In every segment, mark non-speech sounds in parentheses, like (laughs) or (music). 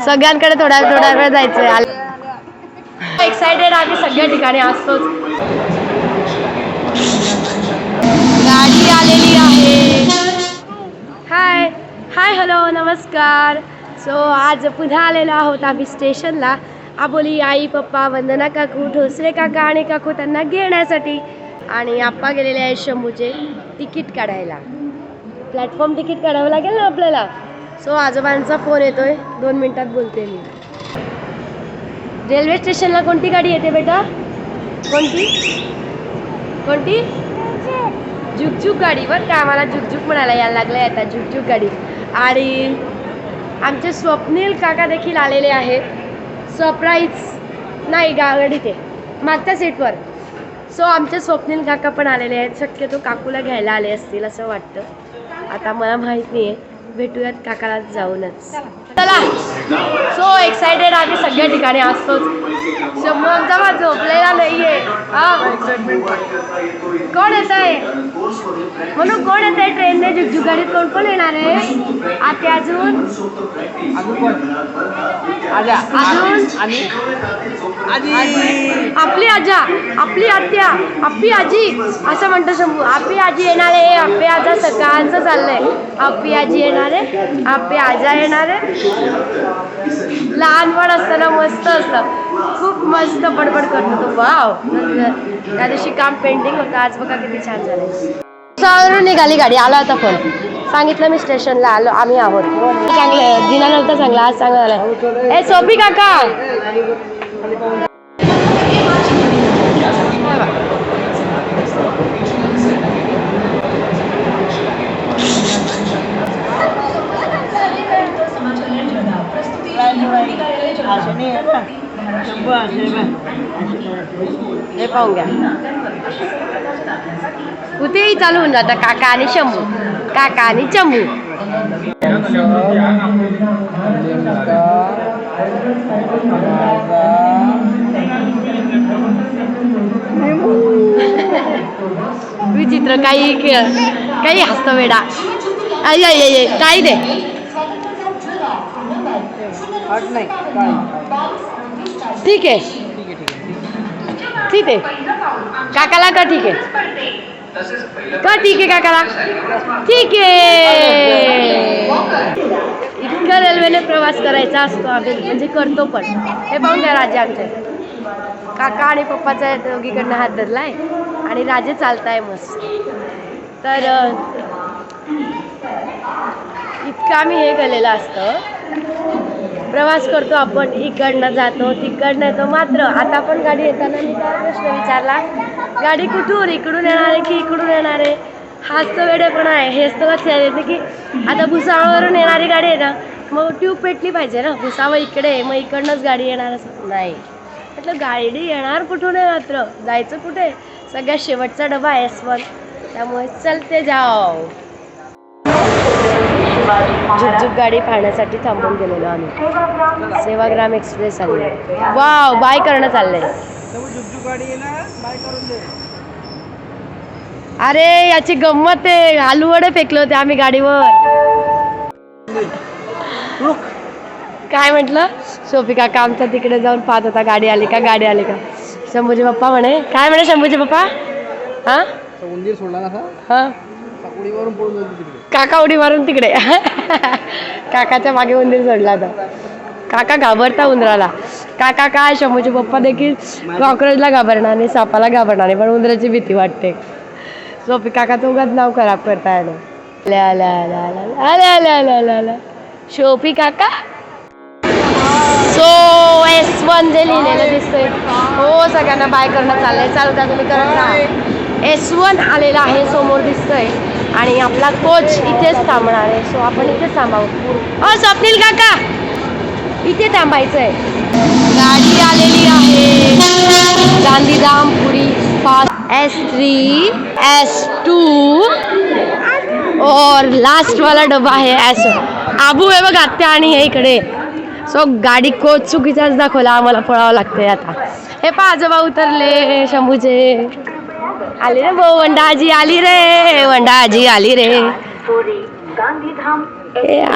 सगळ्यांकडे थोड्या थोड्या वेळ जायचंय. एक्साइटेड आम्ही सगळ्या ठिकाणी असतोच. गाडी आलेली आहे. हाय हाय हॅलो नमस्कार. सो आज पुन्हा आलेलो आहोत आम्ही स्टेशनला. आबोली आई पप्पा वंदना काकू ठोसरे काका आणि काकू त्यांना घेण्यासाठी. आणि आप्पा गेलेले आहेत शंभूचे तिकीट काढायला. प्लॅटफॉर्म तिकीट काढावं लागेल ना आपल्याला? सो आजोबांचा फोन येतोय. दोन मिनिटात बोलते मी. रेल्वे स्टेशनला कोणती गाडी येते बेटा? कोणती? कोणती? झुकझुक गाडी. बरं का आम्हाला झुकझुक म्हणायला यायला लागलं आहे आता झुकझुक गाडी. आणि आमचे स्वप्नील काका देखील आलेले आहेत. सरप्राईज नाही गाडी ते. मागच्या सीटवर सो आमचे स्वप्नील काका पण आलेले आहेत. शक्यतो काकूला घ्यायला आले असतील असं वाटतं. आता मला माहीत नाही आहे भेटूयात काकाला जाऊनच. चला. सो एक्सायटेड आम्ही सगळ्या ठिकाणी असतोच. शंभू आमचा मग झोपलेला नाहीये. हा. कोण येत आहे म्हणून कोण येत आहे ट्रेनने झुकझुक गाडीत कोण कोण येणार आहे? आता अजून? अजून? आपली आजा आपली आत्या आपली आजी असं म्हणतो शंभू. आपली आजी येणार आहे आपली आजा सकाळचं चाललंय. आपली आजी येणार आहे आपली आजा येणार आहे. लहानपण असताना मस्त असतं. खूप मस्त बडबड करतो तो. वाव. त्या दिवशी काम पेंटिंग होतं. आज बघा किती छान झालं निघाली गाडी. आला होता फोन सांगितलं मी स्टेशनला आलो आम्ही आहोत. चांगलं दिना नव्हता चांगला आज चांगला झाला ए सोपी काका हे पाहून घ्या कुठेही चालू होऊन जातं. काका आणि शंभू. काका आणि चंबू विचित्र काही खेळ काही हसतं वेडा. आई आई आई काय काही दे ठीक आहे. ठीक आहे काकाला का ठीक आहे. का ठीक आहे काकाला ठीक आहे. इतकं रेल्वेने प्रवास करायचा असतो आम्ही म्हणजे करतो पण. हे पाहून द्या राजे आमचे. काका आणि पप्पाचा दोघीकडनं हात धरलाय आणि राजे चालताय मस्त. तर इतकं आम्ही हे केलेलं असतं. प्रवास करतो आपण इकडनं जातो तिकडनं येतो. मात्र आता पण गाडी येताना मी काय प्रश्न विचारला? गाडी कुठून? इकडून येणार आहे की इकडून येणार? आहे हाच तर वेडेपणा आहे. हेच तर लक्षात येते की आता भुसावळवरून येणारी गाडी आहे ना मग ट्यूब पेटली पाहिजे ना. भुसावळ इकडे आहे मग इकडनंच गाडी येणार असं. नाही. म्हटलं गाडी येणार कुठून आहे मात्र? जायचं कुठे? सगळ्यात शेवटचा डबा आहे एस वन त्यामुळे चलते जाओ झुकझुक गाडी पाहण्यासाठी थांबून गेलेलो आम्ही. सेवाग्राम एक्सप्रेस आली. वाव बाय करणं चाललंय. अरे याची गंमत आहे. आलू वडे फेकले होते आम्ही गाडीवर. काय म्हटलं? सोफी काका आमच्या तिकडे जाऊन पाहत होता. गाडी आली का? गाडी आली का? शंभूजी पप्पा म्हणे. काय म्हणे शंभूजी पप्पा? हा? उंदीर सोडला ना हा? उडीवरून पळून जाईल तिकडे. काका उडी मारून तिकडे. काकाच्या मागे उंदीर सोडला होता काका घाबरता उंदराला. काका काय शंभूचे पप्पा देखील कॉक्रोचला घाबरणार नाही सापाला घाबरणार नाही पण उंदराची भीती वाटते. सोपी काकाचं उगाच नाव खराब करता आलं. शोपी काका? सो एस वन जे लिहिलेलं दिसतंय. हो सगळ्यांना बाय करणं चाललंय. चालू का तुम्ही करत राहा एस वन आलेला आहे समोर दिसतंय. आणि आपला कोच इथेच थांबणार आहे. सो आपण इथेच थांबावं. अ स्वप्नील काका इथे थांबायचं आहे गाडी आलेली आहे. Gandhidham Puri S three S two और लास्ट वाला डबा आहे एस आबू आहे बघ आत्या आणि हे इकडे. सो गाडी कोच चुकीचाच दाखवला. आम्हाला पळावं लागतंय आता. हे पा आजोबा उतरले शंभूचे. आली रे भाऊ वंडाजी आली रे वंडाजी आली रे.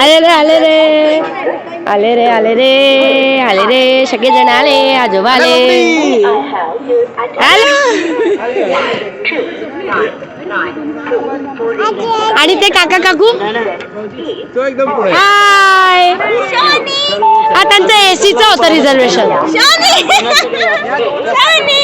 आले रे आले रे. आले रे आले रे आले रे. सगळेजण आले आजोबा आले. आणि ते काका काकू? तो एकदम पुढे हाय. हा त्यांचं एसीचं होतं रिझर्वेशन (laughs)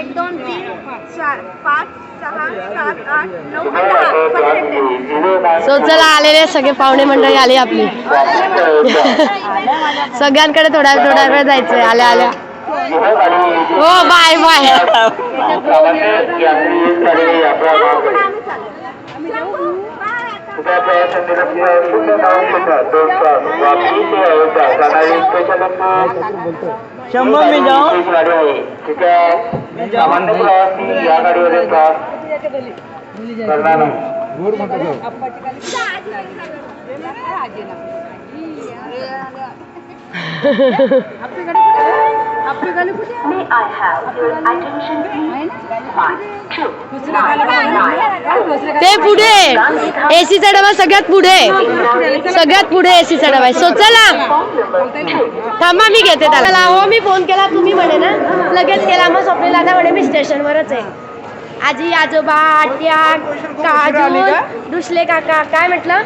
एक दोन तीन चार पाच सहा सात आठ नऊ दहा सो चला आलेले सगळे पाहुणे मंडळी आली आपली. सगळ्यांकडे थोड्या थोड्या वेळ जायचंय. आल्या आल्या. हो बाय बाय. शंभर मी जाऊ. सामान्य प्रवासी या गाडीवरील प्रवास करणार नाही तो. ते पुढे. एसीचा डबा सगळ्यात पुढे. सगळ्यात पुढे एसीचा डबा आहे. सो चला. थांबा मी घेते त्याला. हो मी फोन केला तुम्ही म्हणे ना. लगेच केला. मग स्वप्नील दादा म्हणे मी स्टेशनवरच आहे. आजी आजोबा आट्या काजू दुसले काका काय म्हटलं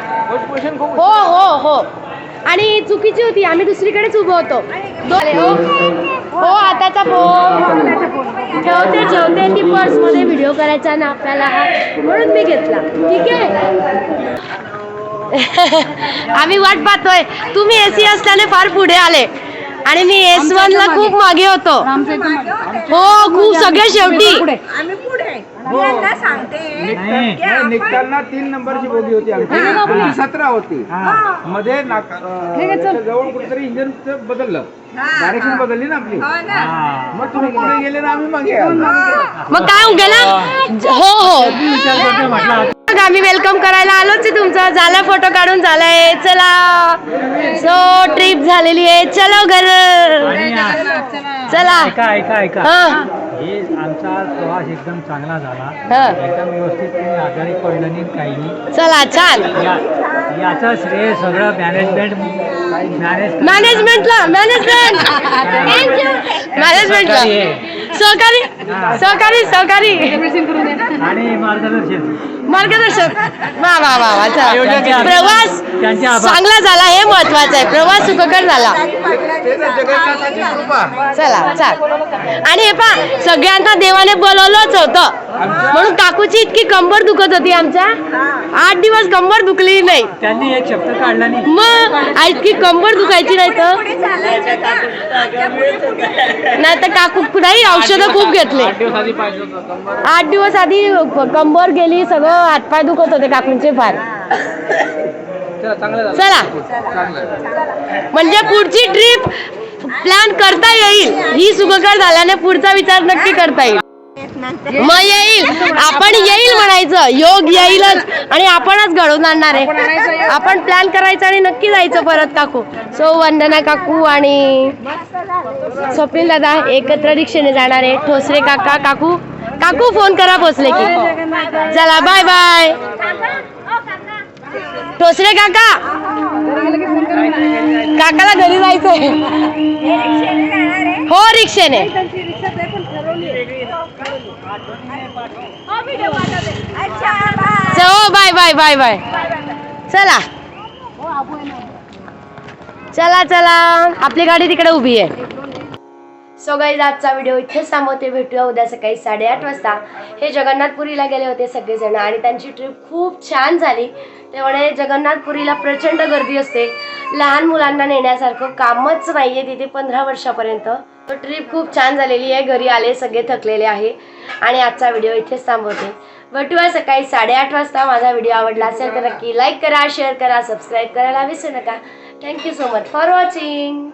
हो हो हो आणि चुकीची होती. आम्ही दुसरीकडेच उभं होतो. हो. हो आताचा फोन ठेवते ठेवते. ती पर्समध्ये व्हिडिओ करायचा ना आपल्याला म्हणून मी घेतला. ठीक आहे? (laughs) आम्ही वाट पाहतोय. तुम्ही एसी असल्याने फार पुढे आले. आणि मी एस वन ला खूप मागे. होतो. हो खूप सगळे शेवटी. आता सांगते. नाही. की आपण- निघताना तीन नंबरची बोगी होती आमची. ती सतरा होती. मध्ये नाका- अं, याच्या जवळ कुठेतरी इंजिन बदललं. हा, डायरेक्शन बदलली ना आपली. हो ना. मग तुम्ही पुढे गेले ना आम्ही मागे आलो. मग काय गेला हो. हो मग आम्ही वेलकम करायला आलोच आहे तुमचं. झालं फोटो काढून झालाय चला. सो ट्रिप झालेली आहे. चलो घर. चला. ऐका ऐका ऐका. हा. हे आमचा प्रवास एकदम चांगला झाला. हा. एकदम व्यवस्थित तुम्ही आजारी पडलं नाही काही नाही. चला छान. या याचं श्रेय सगळं मॅनेजमेंट मॅनेज मॅनेजमेंटला मॅनेजमेंट मॅनेजमेंटला सहकारी सहकारी सहकारी. आणि मार्गदर्शन. मार्गदर्शक. वा वा वा वा चला त्यांचे आभार. प्रवास त्यांचे आभार. चांगला झाला हे महत्वाचं आहे. प्रवास सुखकर झाला. चला चाल. आणि हे पा सगळ्यांना देवाने बोलवलंच होतं. म्हणून काकूची इतकी कंबर दुखत होती आमच्या. आठ दिवस कंबर दुखली नाही. त्यांनी एक शब्द काढला नाही. मग इतकी कंबर दुखायची नाही तर? नाही तर काकू नाही औषधं खूप घेतले. आठ दिवस आधी कंबर. गेली सगळं हातपाय दुखत होते काकूंचे फार. चला चांगलं झालं. चला. चांगलं म्हणजे पुढची ट्रिप प्लॅन करता येईल. ही सुखकर झाल्याने पुढचा विचार नक्की करता येईल. मग येईल. आपण येईल म्हणायचं. योग येईलच. आणि आपणच घडवून आणणार आहे. आपण प्लॅन करायचं आणि नक्की जायचं परत काकू. सो वंदना काकू आणि स्वप्नील दादा एकत्र रिक्षेने जाणार आहे. ठोसरे काका काकू. काकू फोन करा पोचले की. चला बाय बाय ठोसरे काका. काकाला घरी जायचंय. हो रिक्षेने अच्छा बाय. हो बाय बाय बाय बाय चला. चला चला. आपली गाडी तिकडे उभी आहे. सो गाईज आजचा व्हिडिओ इथेच थांबवते. भेटूया उद्या सकाळी साडेआठ वाजता. हे जगन्नाथपुरीला गेले होते सगळेजण आणि त्यांची ट्रिप खूप छान झाली. त्यामुळे जगन्नाथपुरीला प्रचंड गर्दी असते. लहान मुलांना नेण्यासारखं कामच नाही आहे तिथे पंधरा वर्षापर्यंत. ट्रिप खूप छान झालेली आहे. घरी आले सगळे थकलेले आहे. आणि आजचा व्हिडिओ इथेच थांबवते. भेटूया सकाळी साडेआठ वाजता माझा व्हिडिओ आवडला असेल तर नक्की लाईक करा शेअर करा सबस्क्राईब करायला विसरू नका. Thank you so much for watching